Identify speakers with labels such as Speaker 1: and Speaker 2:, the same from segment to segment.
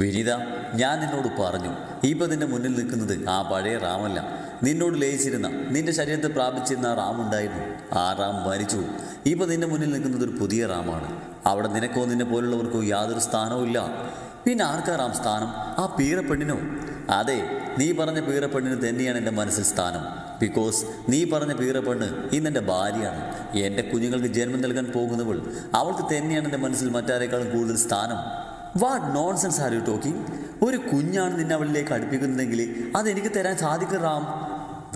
Speaker 1: വിനീത ഞാൻ നിന്നോട് പറഞ്ഞു ഇപ്പൊ നിന്റെ മുന്നിൽ നിൽക്കുന്നത് ആ പഴയ റാമല്ല. നിന്നോട് ലയിച്ചിരുന്ന നിന്റെ ശരീരത്തെ പ്രാപിച്ചിരുന്ന ആ റാം ഉണ്ടായിരുന്നു. ആ റാം മരിച്ചു. ഇപ്പൊ നിന്റെ മുന്നിൽ നിൽക്കുന്നത് ഒരു പുതിയ റാമാണ്. അവിടെ നിനക്കോ നിന്നെ പോലുള്ളവർക്കോ യാതൊരു സ്ഥാനവും ഇല്ല. പിന്നെ ആർക്കാ റാം സ്ഥാനം? ആ പീറപ്പെണ്ണിനോ അതെ നീ പറഞ്ഞ പീറപ്പെണ്ണിന് തന്നെയാണ് എന്റെ മനസ്സിൽ സ്ഥാനം. ബിക്കോസ് നീ പറഞ്ഞ പീറപ്പെണ്ണ് ഇന്ന് എന്റെ ഭാര്യയാണ്. എന്റെ കുഞ്ഞുങ്ങൾക്ക് ജന്മം നൽകാൻ പോകുന്നവൾ അവൾക്ക് തന്നെയാണ് എന്റെ മനസ്സിൽ മറ്റാരേക്കാളും കൂടുതൽ സ്ഥാനം. What nonsense are you talking ഒരു കുഞ്ഞാണ് നിന്നെ അവളിലേക്ക് അടുപ്പിക്കുന്നതെങ്കിൽ അതെനിക്ക് തരാൻ സാധിക്കും റാം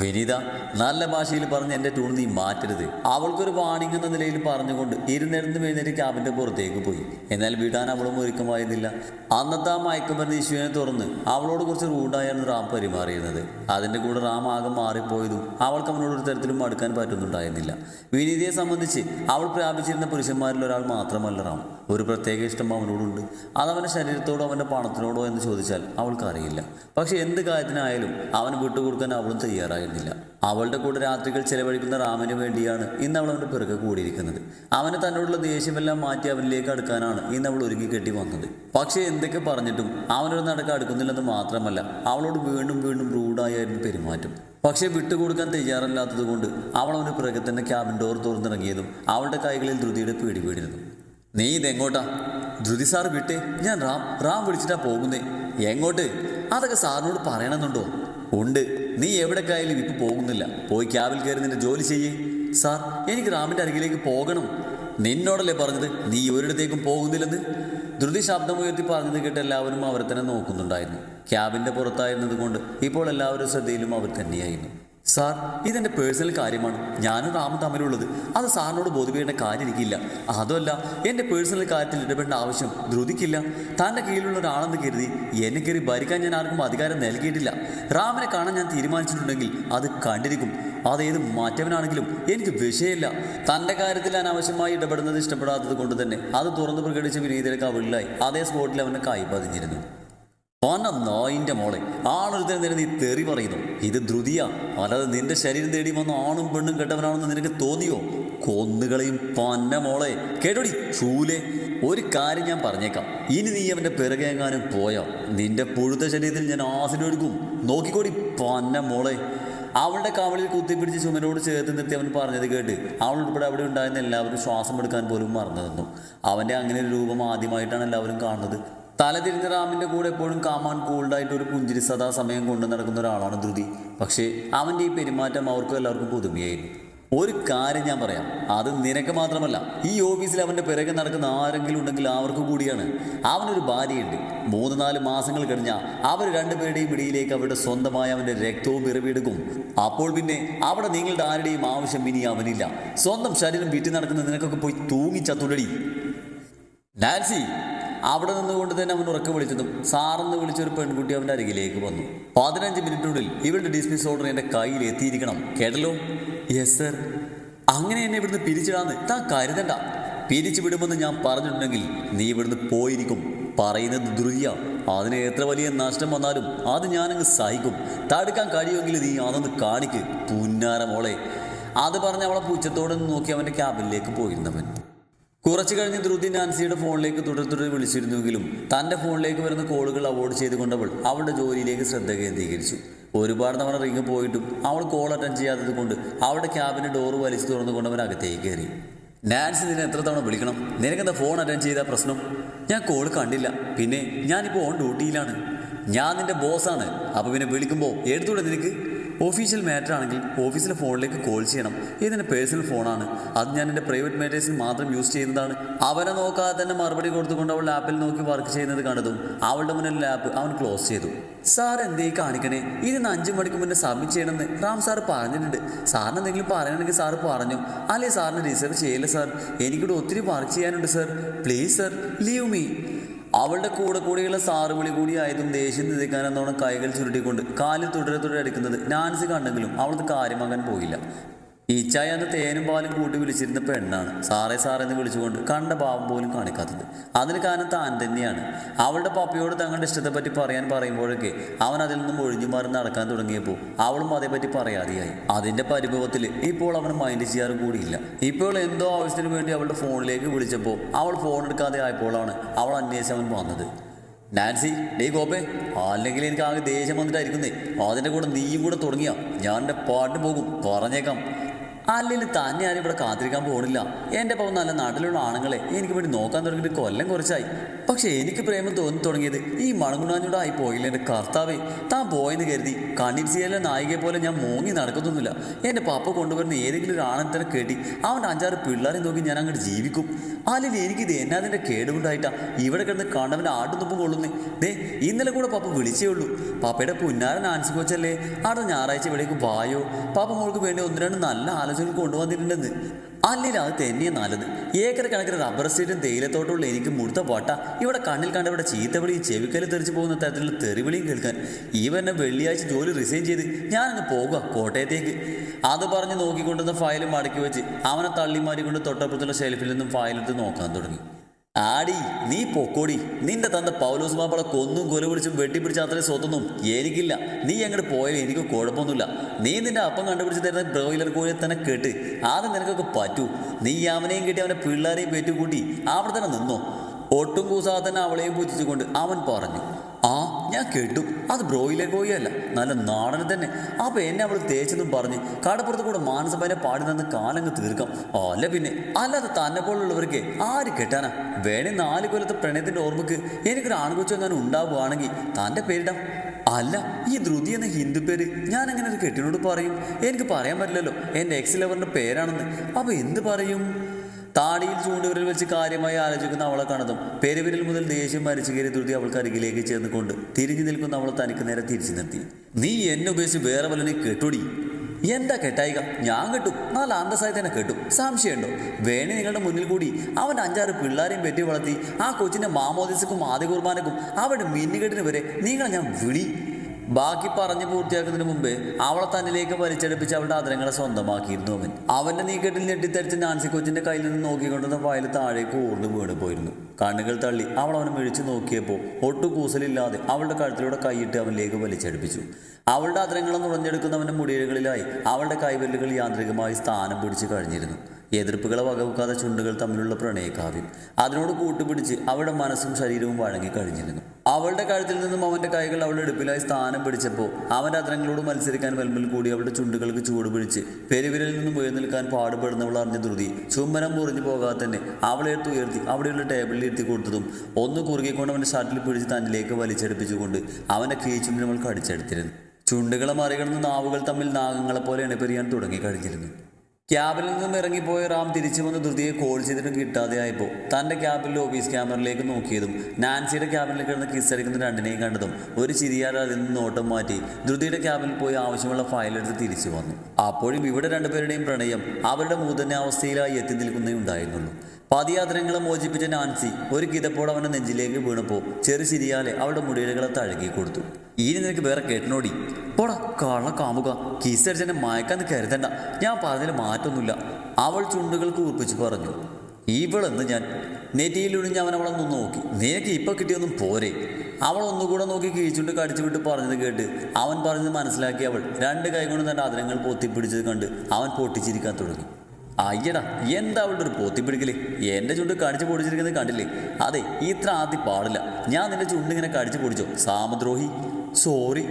Speaker 1: വിനീത നല്ല ഭാഷയിൽ പറഞ്ഞ് എന്റെ ട്യൂൺ നീ മാറ്റരുത്. അവൾക്കൊരു വാണിംഗ് എന്ന നിലയിൽ പറഞ്ഞുകൊണ്ട് ഇരുന്നിരുന്ന് എഴുന്നേറ്റ് ക്യാബിന്റെ പുറത്തേക്ക് പോയി. എന്നാൽ വിടാൻ അവളും ഒരുക്കമായിരുന്നില്ല. അന്നത്തെ ആ മയക്കുമരുന്ന് ഇഷ്യൂവിനെ തുറന്ന് അവളോട് കുറച്ച് റൂഡായാണ് റാം പെരുമാറിയിരുന്നത്. അതിന്റെ കൂടെ റാം ആകെ മാറിപ്പോയതും അവൾക്ക് അവനോട് ഒരു തരത്തിലും അടുക്കാൻ പറ്റുന്നുണ്ടായിരുന്നില്ല. വിനീതയെ സംബന്ധിച്ച് അവൾ പ്രാപിച്ചിരുന്ന പുരുഷന്മാരിൽ ഒരാൾ മാത്രമല്ല റാം. ഒരു പ്രത്യേക ഇഷ്ടം അവനോടുണ്ട്. അതവന്റെ ശരീരത്തോടോ അവന്റെ പണത്തിനോടോ എന്ന് ചോദിച്ചാൽ അവൾക്കറിയില്ല. പക്ഷേ എന്ത് കാര്യത്തിനായാലും അവൻ വിട്ടുകൊടുക്കാൻ അവളും തയ്യാറായിരുന്നില്ല അവളുടെ കൂടെ രാത്രികൾ ചെലവഴിക്കുന്ന റാമിന് വേണ്ടിയാണ് ഇന്ന് അവൾ അവന്റെ പിറകെ കൂടിയിരിക്കുന്നത്. അവന് തന്നോടുള്ള ദേഷ്യമെല്ലാം മാറ്റി അവനിലേക്ക് അടുക്കാനാണ് ഇന്ന് അവൾ ഒരുങ്ങി കെട്ടി വന്നത്. പക്ഷേ എന്തൊക്കെ പറഞ്ഞിട്ടും അവനൊരു നടക്കം അടുക്കുന്നില്ലെന്ന് മാത്രമല്ല അവളോട് വീണ്ടും വീണ്ടും റൂഡായായിരുന്നു പെരുമാറ്റം. പക്ഷേ വിട്ടുകൊടുക്കാൻ തയ്യാറല്ലാത്തത് കൊണ്ട് അവൾ അവന് പിറകെ തന്നെ ക്യാബിൻ ഡോർ തുറന്നിറങ്ങിയതും അവളുടെ കൈകളിൽ ധൃതിയുടെ പേടി വീടിരുന്നു നീ ഇതെങ്ങോട്ടാ? ധൃതി സാർ വിട്ടേ. ഞാൻ റാം റാം വിളിച്ചിട്ടാ പോകുന്നേ. എങ്ങോട്ട്? അതൊക്കെ സാറിനോട് പറയണമെന്നുണ്ടോ? ഉണ്ട്. നീ എവിടേക്കായാലും ഇപ്പൊ പോകുന്നില്ല. പോയി ക്യാബിൽ കയറി നിന്റെ ജോലി ചെയ്യേ. സാർ എനിക്ക് റാമിന്റെ അരികിലേക്ക് പോകണം. നിന്നോടല്ലേ പറഞ്ഞത്? നീ ഒരിടത്തേക്കും പോകുന്നില്ലെന്ന്? ധൃതി ശബ്ദമുയർത്തി പറഞ്ഞത് കേട്ട് എല്ലാവരും അവരെ തന്നെ നോക്കുന്നുണ്ടായിരുന്നു. ക്യാബിന്റെ പുറത്തായിരുന്നത് കൊണ്ട് ഇപ്പോൾ എല്ലാവരും ശ്രദ്ധയിലും അവർ തന്നെയായിരുന്നു. സാർ ഇതെന്റെ പേഴ്സണൽ കാര്യമാണ്. ഞാനും റാമും തമ്മിലുള്ളത്. അത് സാറിനോട് ബോധിപ്പിക്കേണ്ട കാര്യം എനിക്കില്ല അതുമല്ല എന്റെ പേഴ്സണൽ കാര്യത്തിൽ ഇടപെടേണ്ട ആവശ്യം ധ്രുതിക്കില്ല തന്റെ കീഴിലുള്ള ഒരാളെന്ന് കരുതി എന്നെ കയറി ഭരിക്കാൻ ഞാൻ ആർക്കും അധികാരം നൽകിയിട്ടില്ല. റാമിനെ കാണാൻ ഞാൻ തീരുമാനിച്ചിട്ടുണ്ടെങ്കിൽ അത് കണ്ടിരിക്കും. അതേത് മാറ്റവനാണെങ്കിലും എനിക്ക് വിഷയമില്ല. തന്റെ കാര്യത്തിൽ അനാവശ്യമായി ഇടപെടുന്നത് ഇഷ്ടപ്പെടാത്തത് കൊണ്ട് തന്നെ അത് തുറന്നു പ്രകടിച്ച വിനീതയുടെ അവളിലായി അതേ സ്പോട്ടിൽ അവന്റെ കൈ പതിഞ്ഞിരുന്നു. പന നായിന്റെ മോളെ ആണൊരുത്തൻ നേരെ നീ തെറി പറയുന്നു. ഇത് ധൃതിയാ. അല്ലാതെ നിന്റെ ശരീരം തേടി വന്ന ആണും പെണ്ണും കെട്ടവനാണെന്ന് നിനക്ക് തോന്നിയോ? കൊന്നുകളെയും പന്ന മോളെ. കേട്ടോടി ചൂലെ. ഒരു കാര്യം ഞാൻ പറഞ്ഞേക്കാം. ഇനി നീ അവന്റെ പിറകെങ്ങാനും പോയാ നിന്റെ പുഴുത്ത ശരീരത്തിൽ ഞാൻ ആസിഡ് എടുക്കും നോക്കിക്കോടി പന്ന മോളെ. അവളുടെ കവളിൽ കുത്തിപ്പിടിച്ച് ചുമരോട് ചേർത്ത് നിർത്തി അവൻ പറഞ്ഞത് കേട്ട് അവൾ ഉൾപ്പെടെ അവിടെ ഉണ്ടായിരുന്ന എല്ലാവരും ശ്വാസം എടുക്കാൻ പോലും മറന്നു നിന്നു. അവന്റെ അങ്ങനെ ഒരു രൂപം ആദ്യമായിട്ടാണ് എല്ലാവരും കാണുന്നത്. തലതിരിഞ്ഞ റാമിന്റെ കൂടെ എപ്പോഴും കാമാൻ കൂൾഡായിട്ട് ഒരു പുഞ്ചിരി സദാ സമയം കൊണ്ടു നടക്കുന്ന ഒരാളാണ് ധൃതി. പക്ഷേ അവന്റെ ഈ പെരുമാറ്റം അവർക്കും എല്ലാവർക്കും പുതുമയായിരുന്നു. ഒരു കാര്യം ഞാൻ പറയാം. അത് നിനക്ക് മാത്രമല്ല ഈ ഓഫീസിൽ അവന്റെ പിറകെ നടക്കുന്ന ആരെങ്കിലും ഉണ്ടെങ്കിൽ അവർക്ക് കൂടിയാണ്. അവനൊരു ഭാര്യയുണ്ട്. മൂന്ന് നാല് മാസങ്ങൾ കഴിഞ്ഞാൽ അവർ രണ്ടുപേരുടെയും ഇടയിലേക്ക് അവരുടെ സ്വന്തമായ അവന്റെ രക്തവും പിറവിയെടുക്കും അപ്പോൾ പിന്നെ അവിടെ നിങ്ങളുടെ ആരുടെയും ആവശ്യം ഇനി അവനില്ല. സ്വന്തം ശരീരം വിറ്റ് നടക്കുന്ന നിനക്കൊക്കെ പോയി തൂങ്ങി ചത്തുടടി നാൻസി അവിടെ നിന്നുകൊണ്ട് തന്നെ അവൻ ഉറക്കെ വിളിച്ചതും സാറെന്ന് വിളിച്ച ഒരു പെൺകുട്ടി അവന്റെ അരികിലേക്ക് വന്നു. പതിനഞ്ച് മിനിറ്റിനുള്ളിൽ ഇവളുടെ ഡിസ്മിസ് ഓർഡർ എന്റെ കയ്യിൽ എത്തിയിരിക്കണം. കേട്ടല്ലോ? യെസ് സർ അങ്ങനെ എന്നെ ഇവിടുന്ന് പിരിച്ചിടാന്ന് താൻ കരുതണ്ട. പിരിച്ചു വിടുമെന്ന് ഞാൻ പറഞ്ഞിട്ടുണ്ടെങ്കിൽ നീ ഇവിടുന്ന് പോയിരിക്കും. പറയുന്നത് ധൃതിയ. അതിന് എത്ര വലിയ നഷ്ടം വന്നാലും അത് ഞാനങ്ങ് സഹിക്കും. തടുക്കാൻ കഴിയുമെങ്കിൽ നീ അതൊന്ന് കാണിക്ക്. പുന്നാര മോളെ. അത് പറഞ്ഞ് അവളെ പൂച്ചത്തോടെ നോക്കി അവന്റെ ക്യാബിനിലേക്ക് പോയിരുന്നവൻ. കുറച്ചു കഴിഞ്ഞ് ധ്രുതി നാൻസിയുടെ ഫോണിലേക്ക് തുടരെ തുടരെ വിളിച്ചിരുന്നുവെങ്കിലും തന്റെ ഫോണിലേക്ക് വരുന്ന കോളുകൾ അവോയ്ഡ് ചെയ്തുകൊണ്ടവൾ അവളുടെ ജോലിയിലേക്ക് ശ്രദ്ധ കേന്ദ്രീകരിച്ചു. ഒരുപാട് തവണ റിങ് പോയിട്ടും അവൾ കോൾ അറ്റൻഡ് ചെയ്യാത്തത് കൊണ്ട് അവളുടെ ക്യാബിന്റെ ഡോറ് വലിച്ചു തുറന്നുകൊണ്ട് അവൻ അകത്തേക്ക് കയറി. നാൻസി നിന്നെ എത്ര തവണ വിളിക്കണം? നിനക്കെന്താ ഫോൺ അറ്റൻഡ് ചെയ്താൽ പ്രശ്നം? ഞാൻ കോൾ കണ്ടില്ല. പിന്നെ ഞാനിപ്പോൾ ഓൺ ഡ്യൂട്ടിയിലാണ് ഞാൻ നിന്റെ ബോസാണ് അപ്പോൾ പിന്നെ വിളിക്കുമ്പോൾ എടുത്തൂടെ നിനക്ക്? ഒഫീഷ്യൽ മാറ്റർ ആണെങ്കിൽ ഓഫീസിലെ ഫോണിലേക്ക് കോൾ ചെയ്യണം. ഇതെന്റെ പേഴ്സണൽ ഫോണാണ് അത് ഞാൻ എന്റെ പ്രൈവറ്റ് മാറ്റേഴ്സിന് മാത്രം യൂസ് ചെയ്യുന്നതാണ്. അവനെ നോക്കാതെ തന്നെ മറുപടി കൊടുത്തുകൊണ്ട് അവൾ ലാപ്പിൽ നോക്കി വർക്ക് ചെയ്യുന്നത് കണ്ടതും അവളുടെ മുന്നിൽ ലാപ്പ് അവൻ ക്ലോസ് ചെയ്തു. സാർ എന്തേ കാണിക്കണേ? ഇതിന് അഞ്ചു മണിക്ക് മുന്നേ സബ്മിറ്റ് ചെയ്യണമെന്ന് റാം സാർ പറഞ്ഞിട്ടുണ്ട്. സാറിന് എന്തെങ്കിലും പറയണമെങ്കിൽ സാർ പറഞ്ഞു? അല്ലേ സാറിന് റിസർവ് ചെയ്യില്ല സാർ എനിക്കിവിടെ ഒത്തിരി വർക്ക് ചെയ്യാനുണ്ട് sir please sir leave me അവളുടെ കൂടെ കൂടിയുള്ള സാറ് വിളി കൂടി ആയതും ദേഷ്യം നിധിക്കാനെന്നോണം കൈകൾ ചുരുട്ടിക്കൊണ്ട് കാലിൽ തുടരെ തുടരെ അടിക്കുന്നത് നാൻസി കണ്ടെങ്കിലും അവൾക്ക് കാര്യമാകാൻ പോയില്ല. ഈച്ചായ അന്ന് തേനും പാലും കൂട്ടി വിളിച്ചിരുന്ന പെണ്ണാണ് സാറേ സാറേ എന്ന് വിളിച്ചുകൊണ്ട് കണ്ട ഭാവം പോലും കാണിക്കാത്തത്. അതിന് കാരണം താൻ തന്നെയാണ്. അവളുടെ പപ്പയോട് തങ്ങളുടെ ഇഷ്ടത്തെപ്പറ്റി പറയാൻ പറയുമ്പോഴൊക്കെ അവൻ അതിൽ നിന്നും ഒഴിഞ്ഞു മാറി നടക്കാൻ തുടങ്ങിയപ്പോൾ അവളും അതേപ്പറ്റി പറയാതെയായി. അതിന്റെ പരിഭവത്തിൽ ഇപ്പോൾ അവൻ മൈൻഡ് ചെയ്യാറും കൂടിയില്ല. ഇപ്പോൾ എന്തോ ആവശ്യത്തിന് വേണ്ടി അവളുടെ ഫോണിലേക്ക് വിളിച്ചപ്പോൾ അവൾ ഫോൺ എടുക്കാതെ ആയപ്പോഴാണ് അവൾ അന്വേഷിച്ചവൻ വന്നത്. നാൻസി ഡേ ഗോപേ അല്ലെങ്കിൽ എനിക്ക് ആകെ ദേഷ്യം വന്നിട്ടായിരിക്കുന്നേ. അതിന്റെ കൂടെ നീയും കൂടെ തുടങ്ങിയ. ഞാൻ എന്റെ പാട്ടിന് പോകും. പറഞ്ഞേക്കാം. അല്ലെങ്കിൽ തന്നെ ആരും ഇവിടെ കാത്തിരിക്കാൻ പോകണില്ല എന്റെ പാവം നല്ല നാട്ടിലുള്ള ആണുങ്ങളെ എനിക്ക് വേണ്ടി നോക്കാൻ തുടങ്ങിയിട്ട് കൊല്ലം കുറച്ചായി. പക്ഷേ എനിക്ക് പ്രേമം തോന്നി തുടങ്ങിയത് ഈ മണങ്ങുണാഞ്ഞൂടായി പോയില്ല എന്റെ കർത്താവേ. താൻ പോയെന്ന് കരുതി കണ്ണീർച്ചിയിലെ നായികയെ പോലെ ഞാൻ മൂങ്ങി നടക്കുന്നൊന്നുമില്ല എന്റെ പാപ്പ കൊണ്ടുവരുന്ന ഏതെങ്കിലും ഒരു ആണെ തന്നെ കേട്ടി അവന്റെ അഞ്ചാറ് പിള്ളേരെ നോക്കി ഞാൻ അങ്ങോട്ട് ജീവിക്കും. അല്ലെങ്കിൽ എനിക്കിത് എന്നാതിന്റെ കേടുകൊണ്ടായിട്ടാ ഇവിടെ കിടന്ന് കണ്ടവന്റെ ആട്ടുന്നുപ്പം കൊള്ളുന്നേ. ദേ ഇന്നലെ കൂടെ പപ്പ വിളിച്ചേ ഉള്ളൂ. പപ്പയുടെ പുന്നാരൻ ആൻസി കൊച്ചല്ലേ? അവിടെ ഞായറാഴ്ച ഇവിടേക്ക് വായോ? പാപ്പ മോൾക്ക് വേണ്ടി ഒന്ന് രണ്ട് നല്ല ആലോചനകൾ കൊണ്ടുവന്നിട്ടുണ്ടെന്ന്. അല്ലെങ്കിൽ അത് തന്നെയാണ് നല്ലത്. ഏക്കർ കണക്കിന് റബ്ബർ സ്റ്റേറ്റും തേയിലത്തോട്ടമുള്ള എനിക്ക് മുടുത്ത പാട്ട ഇവിടെ കണ്ണിൽ കണ്ടവിടെ ചീത്തവിളിയും ചെവിക്കൽ തെറിച്ച് പോകുന്ന തരത്തിലുള്ള തെറിവിളിയും കേൾക്കാൻ ഇവനെ വെള്ളിയാഴ്ച ജോലി റിസൈൻ ചെയ്ത് ഞാനങ്ങ് പോകുക കോട്ടയത്തേക്ക്. അത് പറഞ്ഞ് നോക്കിക്കൊണ്ടുവന്ന ഫയലും മടക്കി വെച്ച് അവനെ തള്ളി മാറിക്കൊണ്ട് തൊട്ടപ്പുറത്തുള്ള ഷെൽഫിൽ നിന്നും ഫയലെടുത്ത് നോക്കാൻ തുടങ്ങി. ആടി നീ പൊക്കോടി. നിന്റെ തന്റെ പൗലോസ് മാപ്പളെ കൊന്നും കൊല പിടിച്ചും വെട്ടിപ്പിടിച്ച അത്രയും സ്വത്തൊന്നും എനിക്കില്ല. നീ അങ്ങോട്ട് പോയാലും എനിക്ക് കുഴപ്പമൊന്നുമില്ല. നീ നിന്റെ അപ്പം കണ്ടുപിടിച്ച് തരുന്ന ബ്രോയിലർ കോഴിയെ തന്നെ കേട്ട്. ആദ്യം നിനക്കൊക്കെ പറ്റൂ. നീ അവനെയും കിട്ടി അവനെ പിള്ളേരെയും പേറ്റുകൂട്ടി അവിടെ തന്നെ നിന്നോ. ഒട്ടും കൂസാതെ തന്നെ അവളെയും പൂജിച്ചുകൊണ്ട് അവൻ പറഞ്ഞു. ഞാൻ കേട്ടു. അത് ബ്രോയിലെ കോഴിയല്ല. നല്ല നാടനെ തന്നെ. അപ്പൊ എന്നെ അവൾ തേച്ചെന്നും പറഞ്ഞ് കടപ്പുറത്ത് കൂടെ മാനസഭനെ പാടി നിന്ന് കാലങ്ങ് തീർക്കാം. അല്ല പിന്നെ അല്ലാതെ തന്നെ പോലുള്ളവർക്ക് ആര് കെട്ടാനാ? വേണേ നാല് കൊല്ലത്തെ പ്രണയത്തിന്റെ ഓർമ്മക്ക് എനിക്കൊരു ആൺകൊച്ചു എങ്ങനെ ഉണ്ടാവുകയാണെങ്കിൽ തന്റെ പേരിടാം. അല്ല ഈ ധൃതി എന്ന ഹിന്ദു പേര് ഞാൻ എങ്ങനെ ഒരു കെട്ടിനോട് പറയും? എനിക്ക് പറയാൻ പറ്റില്ലല്ലോ. എന്റെ എക്സ് ലവറിന്റെ പേരാണെന്ന്. അപ്പോൾ എന്ത് പറയും? താടിയിൽ ചൂണ്ടുവിരൽ വെച്ച് കാര്യമായി ആലോചിക്കുന്ന അവളെ കാണതും പെരുവിരൽ മുതൽ ദേഷ്യം മരിച്ചു കയറി ധൃതി അവൾക്ക് അരികിലേക്ക് ചേർന്നുകൊണ്ട് തിരിഞ്ഞു നിൽക്കുന്ന അവളെ തനിക്ക് നേരെ തിരിച്ചു നിർത്തി. നീ എന്നെ ഉപയോഗിച്ച് വേറെ വല്ലനെ കെട്ടോടി? എന്താ കെട്ടായിക? ഞാൻ കെട്ടും. നല്ല അന്തസ്സായി തന്നെ കെട്ടും. സംശയമുണ്ടോ? വേണി നിങ്ങളുടെ മുന്നിൽ കൂടി അവൻ അഞ്ചാറ് പിള്ളേരെയും പെറ്റി വളർത്തി ആ കൊച്ചിന്റെ മാമോദിസക്കും ആദ്യ കുർബാനക്കും അവരുടെ മിന്നുകെട്ടിന് വരെ നിങ്ങളെ ഞാൻ വിളി. ബാക്കി പറഞ്ഞു പൂർത്തിയാക്കുന്നതിന് മുമ്പേ അവളെ തന്നിലേക്ക് വലിച്ചെടുപ്പിച്ച് അവളുടെ ആദരങ്ങളെ സ്വന്തമാക്കിയിരുന്നു അവൻ. അവന്റെ നീക്കെട്ടിൽ ഞെട്ടിത്തരിച്ച് നാൻസി കൊച്ചിന്റെ കയ്യിൽ നിന്ന് നോക്കിക്കൊണ്ടിരുന്ന വയലിൽ താഴേക്ക് ഊർന്നു വീണ് പോയിരുന്നു കണ്ണുകൾ തള്ളി അവൾ അവനെ മിഴിച്ചു നോക്കിയപ്പോൾ ഒട്ടു കൂസലില്ലാതെ അവളുടെ കഴുത്തിലൂടെ കൈയിട്ട് അവനിലേക്ക് വലിച്ചെടുപ്പിച്ചു. അവളുടെ ആദരങ്ങളെ നുറഞ്ഞെടുക്കുന്നവന്റെ മുടിയിഴകളിലായി അവളുടെ കൈവിരലുകൾ യാന്ത്രികമായി സ്ഥാനം പിടിച്ചു കഴിഞ്ഞിരുന്നു. എതിർപ്പുകളെ വകവെക്കാതെ ചുണ്ടുകൾ തമ്മിലുള്ള പ്രണയകാവ്യം. അതിനോട് കൂട്ടുപിടിച്ച് അവളുടെ മനസ്സും ശരീരവും വഴങ്ങി കഴിഞ്ഞിരുന്നു. അവളുടെ കഴുത്തിൽ നിന്നും അവന്റെ കൈകൾ അവളുടെ എടുപ്പിലായി സ്ഥാനം പിടിച്ചപ്പോൾ അവന്റെ അതിരങ്ങളോട് മത്സരിക്കാൻ വെൽമ്പിൽ കൂടി അവളുടെ ചുണ്ടുകൾക്ക് ചൂട് പിടിച്ച് പെരുവിരലിൽ നിന്നും ഉയർന്നിൽക്കാൻ പാടുപെടുന്നവൾ അറിഞ്ഞ ധൃതി ചുമ്മനം മുറിഞ്ഞു പോകാതെ തന്നെ അവളെ എടുത്ത് ഉയർത്തി അവിടെയുള്ള ടേബിളിൽ ഇരുത്തി കൊടുത്തതും ഒന്ന് കുറുകിക്കൊണ്ട് അവന്റെ ഷർട്ടിൽ പിടിച്ച് തന്നിലേക്ക് വലിച്ചെടുപ്പിച്ചുകൊണ്ട് അവന്റെ കീച്ചുണ്ടിനവൾ കടിച്ചെടുത്തിരുന്നു. ചുണ്ടുകളെ മറികടന്ന് നാവുകൾ തമ്മിൽ നാഗങ്ങളെപ്പോലെ ഇണപ്പെരിയാൻ തുടങ്ങി തുടങ്ങിക്കഴിഞ്ഞിരുന്നു ക്യാബിൽ നിന്നും ഇറങ്ങിപ്പോയ റാം തിരിച്ചു വന്ന് ധൃതിയെ കോൾ ചെയ്തിട്ടും കിട്ടാതെയായപ്പോൾ തന്റെ ക്യാബിലെ ഓഫീസ് ക്യാമറയിലേക്ക് നോക്കിയതും നാൻസിയുടെ ക്യാബിനിൽ കിടന്ന് കിസ്സടിക്കുന്ന രണ്ടിനെയും കണ്ടതും ഒരു ചിരിയാൽ അതിൽ നിന്ന് നോട്ടം മാറ്റി ധൃതിയുടെ ക്യാബിൽ പോയി ആവശ്യമുള്ള ഫയലെടുത്ത് തിരിച്ചു വന്നു. അപ്പോഴും ഇവിടെ രണ്ടുപേരുടെയും പ്രണയം അവരുടെ മൂതന്യാവസ്ഥയിലായി എത്തി നിൽക്കുന്നേ ഉണ്ടായിരുന്നുള്ളൂ. പതിയാത്രങ്ങളെ മോചിപ്പിച്ച നാൻസി ഒരു കിതപ്പോടെ അവന്റെ നെഞ്ചിലേക്ക് വീണപ്പോൾ ചെറു ചിരിയാലെ അവളുടെ മുടിയിലുകളെ തഴുകി കൊടുത്തു. ഇനി നിനക്ക് വേറെ കേട്ടനോടി. പോടാ കള്ള കാമുക. കീസടിച്ചെന്നെ മയക്കാന്ന് കരുതണ്ട. ഞാൻ പറഞ്ഞതിൽ മാറ്റൊന്നുമില്ല. അവൾ ചുണ്ടുകൾ കൂർപ്പിച്ച് പറഞ്ഞു. ഇവളെന്ന് ഞാൻ? നെറ്റിയിലൊഴിഞ്ഞ് അവൻ അവളൊന്ന് നോക്കി. നിനക്ക് ഇപ്പൊ കിട്ടിയൊന്നും പോരെ. അവൾ ഒന്നുകൂടെ നോക്കി കീഴ്ചുണ്ട് കടിച്ചു വിട്ട് പറഞ്ഞത് കേട്ട് അവൻ പറഞ്ഞത് മനസ്സിലാക്കി അവൾ രണ്ട് കൈകൊണ്ട് തന്റെ അതിരങ്ങൾ പൊത്തിപ്പിടിച്ചത് കണ്ട് അവൻ പൊട്ടിച്ചിരിക്കാൻ തുടങ്ങി. അയ്യടാ എന്താ അവളുടെ ഒരു പൊത്തിപ്പിടിക്കൽ എന്റെ ചുണ്ട് കടിച്ചു പൊടിച്ചിരിക്കുന്നത് കണ്ടില്ലേ? അതെ ഇത്ര ആദ്യം പാടില്ല. ഞാൻ നിന്റെ ചുണ്ട് ഇങ്ങനെ കടിച്ചു പൊടിച്ചോ. സാമദ്രോഹി സോറി.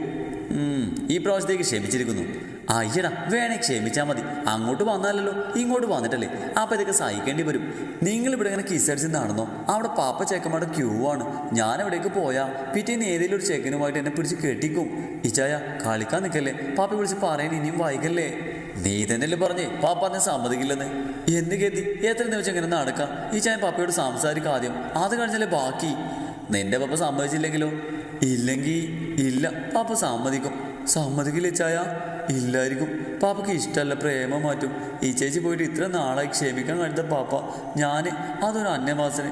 Speaker 1: ഈ പ്രാവശ്യത്തേക്ക് ക്ഷമിച്ചിരിക്കുന്നു. അയ്യടാ വേണേ ക്ഷമിച്ചാൽ മതി. അങ്ങോട്ട് വന്നാലല്ലോ ഇങ്ങോട്ട് വന്നിട്ടല്ലേ. അപ്പം ഇതൊക്കെ സഹിക്കേണ്ടി വരും. നിങ്ങൾ ഇവിടെ ഇങ്ങനെ കിസടിച്ചെന്നാണെന്നോ അവിടെ പാപ്പ ചെക്കന്മാരുടെ ക്യൂ ആണ്. ഞാൻ എവിടേക്ക് പോയാ? പിറ്റേന്ന് ഏതെങ്കിലും ഒരു ചെക്കനുമായിട്ട് എന്നെ പിടിച്ച് കെട്ടിക്കും. ഇച്ചായ കളിക്കാൻ നിൽക്കല്ലേ പാപ്പ വിളിച്ച് പറയാൻ ഇനിയും വൈകല്ലേ? നീ തന്നെയല്ലേ പറഞ്ഞേ? പാപ്പ എന്നെ സമ്മതിക്കില്ലെന്ന്. എന്ന് കരുതി. എത്ര നിമിഷം ഇങ്ങനെ നടക്കാം? ഈ ചായ പാപ്പയോട് സംസാരിക്കാം ആദ്യം. അത് കഴിഞ്ഞല്ലേ ബാക്കി. നിന്റെ പാപ്പ സമ്മതിച്ചില്ലെങ്കിലോ? ഇല്ലെങ്കിൽ ഇല്ല. പാപ്പ സമ്മതിക്കും. സമ്മതിക്കില്ല ചായ? ഇല്ലായിരിക്കും. പാപ്പയ്ക്ക് ഇഷ്ടമല്ല പ്രേമം മാറ്റും. ഈ ചേച്ചി പോയിട്ട് ഇത്ര നാളായി ക്ഷമിക്കാൻ കഴിഞ്ഞ പാപ്പ. ഞാൻ അതൊരു അന്യമാസന്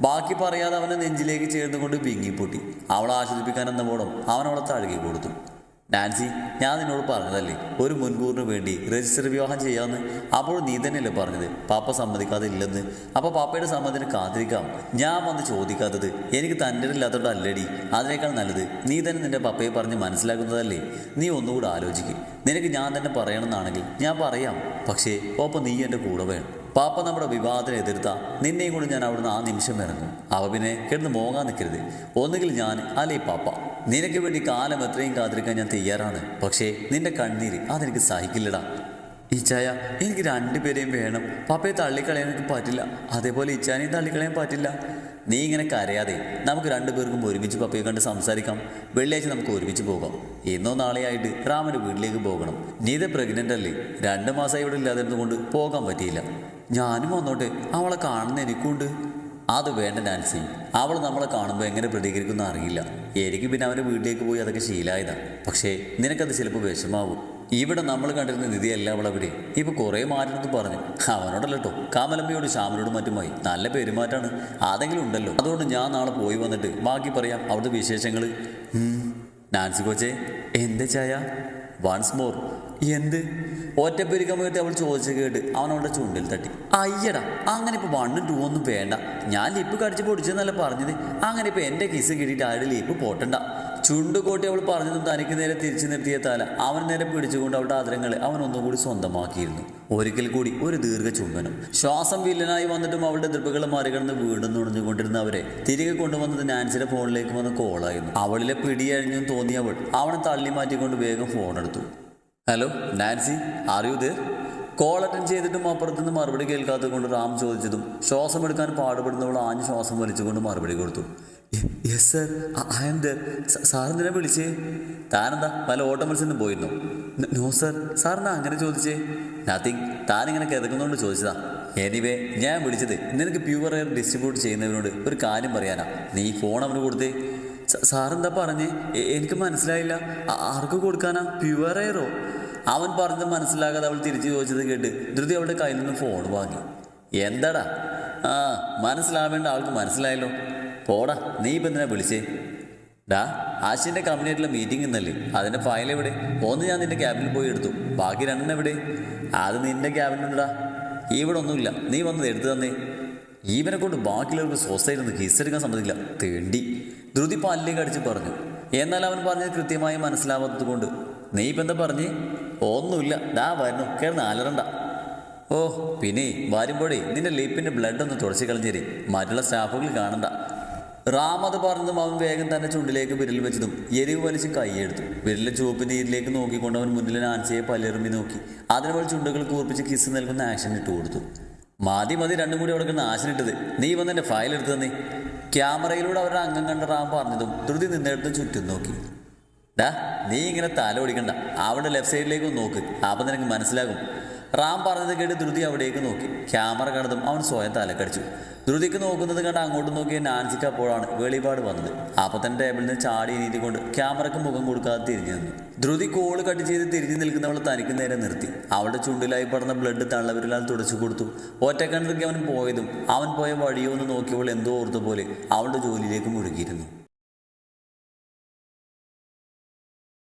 Speaker 1: ബാക്കി പറയാതെ അവനെ നെഞ്ചിലേക്ക് ചേർന്നുകൊണ്ട് വിങ്ങിപ്പൊട്ടി. അവളെ ആശ്വസിപ്പിക്കാൻ എന്ന പോടും അവൻ തഴുകി കൊടുത്തു. നാൻസി ഞാൻ നിന്നോട് പറഞ്ഞതല്ലേ ഒരു മുൻകൂറിന് വേണ്ടി രജിസ്റ്റർ വിവാഹം ചെയ്യാമെന്ന് അപ്പോൾ നീ തന്നെയല്ലേ പറഞ്ഞത് പാപ്പ സമ്മതിക്കാതെ ഇല്ലെന്ന് അപ്പോൾ പാപ്പയുടെ സമ്മതത്തിന് കാത്തിരിക്കാം. ഞാൻ വന്ന് ചോദിക്കാത്തത് എനിക്ക് തന്റെ ഇല്ലാത്തതുകൊണ്ട് അല്ലടി അതിനേക്കാൾ നല്ലത് നീ തന്നെ നിന്റെ പപ്പയെ പറഞ്ഞ് മനസ്സിലാക്കുന്നതല്ലേ? നീ ഒന്നുകൂടെ ആലോചിക്കും. നിനക്ക് ഞാൻ തന്നെ പറയണമെന്നാണെങ്കിൽ ഞാൻ പറയാം. പക്ഷേ ഒപ്പം നീ എന്റെ കൂടെ വേണം. പാപ്പ നമ്മുടെ വിവാഹത്തിന് എതിർത്ത. നിന്നെയും കൊണ്ട് ഞാൻ അവിടുന്ന് ആ നിമിഷം ഇറങ്ങും. അവ പിന്നെ കിടന്ന് മോങ്ങാൻ നിൽക്കരുത് ഒന്നുകിൽ ഞാൻ അല്ലേ പാപ്പ. നിനക്ക് വേണ്ടി കാലം എത്രയും കാത്തിരിക്കാൻ ഞാൻ തയ്യാറാണ്. പക്ഷേ നിന്റെ കണ്ണീര് അതെനിക്ക് സഹിക്കില്ലടാ. ഇച്ചായ എനിക്ക് രണ്ടുപേരെയും വേണം. പാപ്പയെ തള്ളിക്കളയാൻ എനിക്ക് പറ്റില്ല. അതേപോലെ ഇച്ചാനെയും തള്ളിക്കളയാൻ പറ്റില്ല. നീ ഇങ്ങനെ കരയാതെ നമുക്ക് രണ്ടുപേർക്കും ഒരുമിച്ച് പപ്പയെ കണ്ട് സംസാരിക്കാം. വെള്ളിയാഴ്ച നമുക്ക് ഒരുമിച്ച് പോകാം. ഇന്നോ നാളെയായിട്ട് റാമന്റെ വീട്ടിലേക്ക് പോകണം. നീ ഇത് പ്രഗ്നന്റ് അല്ലേ? രണ്ട് മാസമായി ഇവിടെ ഇല്ലാതിരുന്നുകൊണ്ട് പോകാൻ പറ്റിയില്ല. ഞാനും വന്നോട്ടെ അവളെ കാണുന്ന എനിക്കുണ്ട്. അത് വേണ്ട നാൻസി. അവൾ നമ്മളെ കാണുമ്പോൾ എങ്ങനെ പ്രതികരിക്കുന്ന അറിയില്ല. എനിക്ക് പിന്നെ അവന്റെ വീട്ടിലേക്ക് പോയി അതൊക്കെ ശീലായതാണ് പക്ഷേ നിനക്കത് ചിലപ്പോൾ വിഷമാവും. ഇവിടെ നമ്മൾ കണ്ടിരുന്ന നിധിയല്ല അവൾ അവിടെ. ഇപ്പൊ കുറേ മാറ്റണമെന്ന് പറഞ്ഞു. അവനോടല്ല കേട്ടോ കാമലമ്മയോട് ശ്യാമനോടും മറ്റുമായി. നല്ല പെരുമാറ്റമാണ്. അതെങ്കിലും ഉണ്ടല്ലോ. അതുകൊണ്ട് ഞാൻ നാളെ പോയി വന്നിട്ട് ബാക്കി പറയാം അവിടുത്തെ വിശേഷങ്ങൾ നാൻസി കോച്ചേ എന്താ ചായ? വൺസ് മോർ എന്ത്? ഒറ്റപ്പെരുക്കമേറ്റ് അവൾ ചോദിച്ചു കേട്ട് അവൻ അവളുടെ ചുണ്ടിൽ തട്ടി. അയ്യടാ അങ്ങനെ ഇപ്പൊ വണ്ണും ടൂ ഒന്നും വേണ്ട. ഞാൻ ലിപ്പ് കടിച്ച് പൊടിച്ചെന്നല്ല പറഞ്ഞത്. അങ്ങനെ ഇപ്പൊ എന്റെ കിസ് കിട്ടിയിട്ട് ആരുടെ ലിപ്പ് പൊട്ടണ്ട? ചുണ്ട് കോട്ടി അവൾ പറഞ്ഞതും തനിക്ക് നേരെ തിരിച്ചു നിർത്തിയ തല. അവൻ നേരെ പിടിച്ചുകൊണ്ട് അവളുടെ ആദരങ്ങളെ അവൻ ഒന്നുകൂടി സ്വന്തമാക്കിയിരുന്നു. ഒരിക്കൽ കൂടി ഒരു ദീർഘ ചുംബനം ശ്വാസം വില്ലനായി വന്നിട്ടും അവളുടെ എതിർപ്പുകൾ മറികടന്ന് വീണ്ടും നുണഞ്ഞുകൊണ്ടിരുന്ന അവരെ തിരികെ കൊണ്ടുവന്നത് നാൻസിയുടെ ഫോണിലേക്ക് വന്ന കോളായിരുന്നു അവളിലെ പിടിയഴിഞ്ഞും തോന്നിയ അവൾ അവനെ തള്ളി മാറ്റിക്കൊണ്ട് വേഗം ഫോൺ എടുത്തു. ഹലോ നാൻസി അറിയൂ കോൾ അറ്റൻഡ് ചെയ്തിട്ടും അപ്പുറത്തുനിന്ന് മറുപടി കേൾക്കാത്തത് കൊണ്ട് റാം ചോദിച്ചതും ശ്വാസം എടുക്കാൻ പാടുപെടുന്നവൾ ആഞ്ഞ് ശ്വാസം വലിച്ചുകൊണ്ട് മറുപടി കൊടുത്തു. Yes sir. ഐ ദർ സാറെന്തിനാ വിളിച്ചേ? താനെന്താ പല ഓട്ട മത്സരം പോയിരുന്നു? No sir. സാറെന്താ അങ്ങനെ ചോദിച്ചേ? നത്തിങ് താനിങ്ങനെ കിതക്കുന്നതുകൊണ്ട് ചോദിച്ചതാ. എനിവേ ഞാൻ വിളിച്ചത് നിനക്ക് പ്യുവർ എയർ ഡിസ്ട്രിബ്യൂട്ട് ചെയ്യുന്നവരോട് ഒരു കാര്യം പറയാനാ. നീ ഫോൺ അവന് കൊടുത്തേ. സാറെന്താ പറഞ്ഞേ? എനിക്ക് മനസ്സിലായില്ല. ആർക്ക് കൊടുക്കാനാ? പ്യുവർ എയറോ അവൻ പറഞ്ഞത് മനസ്സിലാകാതെ അവൾ തിരിച്ചു ചോദിച്ചത് കേട്ട് ധൃതി അവളുടെ കയ്യിൽ നിന്ന് ഫോൺ വാങ്ങി. എന്താടാ? ആ മനസ്സിലാവേണ്ട ആൾക്ക് മനസ്സിലായല്ലോ. പോടാ നീ ഇപ്പം എന്തിനാ വിളിച്ചേ? ഡാ ആശിന്റെ കമ്പനിയായിട്ടുള്ള മീറ്റിംഗ് ഇന്നല്ലേ. അതിന്റെ ഫയൽ എവിടെ? ഒന്ന് ഞാൻ നിന്റെ ക്യാബിനിൽ പോയി എടുത്തു. ബാക്കി രണ്ടെണ്ണം എവിടെ? അത് നിന്റെ ക്യാബിനുണ്ടാ ഇവിടെ ഒന്നുമില്ല. നീ വന്നത് എടുത്തു തന്നേ. ഈവനെ കൊണ്ട് ബാക്കിയുള്ളവർക്ക് സ്വസ്ഥമായിരുന്നു. കിസ്സെടുക്കാൻ സമ്മതിക്കില്ല. തേണ്ടി. ധൃതി പല്ലേക്ക് അടിച്ച് പറഞ്ഞു. എന്നാൽ അവൻ പറഞ്ഞത് കൃത്യമായി മനസ്സിലാവാത്തത് കൊണ്ട് നീ ഇപ്പം എന്താ പറഞ്ഞേ? ഒന്നുമില്ല. ദാ വരണം കിടന്ന് അലറണ്ട. ഓ പിന്നെ വരുമ്പോഴേ നിന്റെ ലിപ്പിന്റെ ബ്ലഡ് ഒന്ന് തുടച്ച് കളഞ്ഞേരി. മറ്റുള്ള സ്റ്റാഫുകൾ കാണണ്ട. റാം അത് പറഞ്ഞതും അവൻ വേഗം തന്നെ ചുണ്ടിലേക്ക് വിരൽ വെച്ചതും എരിവ് വലിച്ച് കൈയെടുത്തു. വിരലിലെ ചുവപ്പ് നീരിലേക്ക് നോക്കിക്കൊണ്ട് അവൻ മുന്നിലെ നാൻസിയെ പല്ലെറുമ്പി നോക്കി. അതിനവൾ ചുണ്ടുകൾ കൂർപ്പിച്ച് കിസ് നൽകുന്ന ആക്ഷൻ ഇട്ട് കൊടുത്തു. മതി മതി രണ്ടും കൂടി അവിടെ ആശൻ ഇട്ടത്. നീ വന്ന് ഫയൽ എടുത്തു തന്നെ. ക്യാമറയിലൂടെ അവരുടെ അംഗം കണ്ട റാം പറഞ്ഞതും ധൃതി നിന്നെടുത്ത് ചുറ്റും നോക്കി. ഡാ നീ ഇങ്ങനെ തല ഓടിക്കണ്ട. അവിടെ ലെഫ്റ്റ് സൈഡിലേക്ക് നോക്ക്. അപ്പം നിനക്ക് മനസ്സിലാകും. റാം പറഞ്ഞത് കേട്ട് ധൃതി അവിടേക്ക് നോക്കി. ക്യാമറ കണ്ടതും അവൻ സ്വയം തലക്കടിച്ചു. ധൃതിക്ക് നോക്കുന്നത് കണ്ട് അങ്ങോട്ട് നോക്കിയ നാൻസിക്ക് അപ്പോഴാണ് വെളിപാട് വന്നത്. അപ്പം തന്നെ ടേബിളിൽ നിന്ന് ചാടി നീതി കൊണ്ട് ക്യാമറക്ക് മുഖം കൊടുക്കാതെ തിരിഞ്ഞു നിന്നു. ധൃതി കോൾ കട്ട് ചെയ്ത് തിരിഞ്ഞു നിൽക്കുന്നവൾ തനിക്ക് നേരെ നിർത്തി. അവളുടെ ചുണ്ടിലായി പടർന്ന ബ്ലഡ് തള്ളവരിലാൽ തുടച്ചു കൊടുത്തു. ഒറ്റക്കണ്ണിലേക്ക് അവൻ പോയതും അവൻ പോയ വഴിയോ എന്ന് നോക്കിയവൾ എന്തോ ഓർത്തുപോലെ അവളുടെ ജോലിയിലേക്ക് മുഴുകിയിരുന്നു.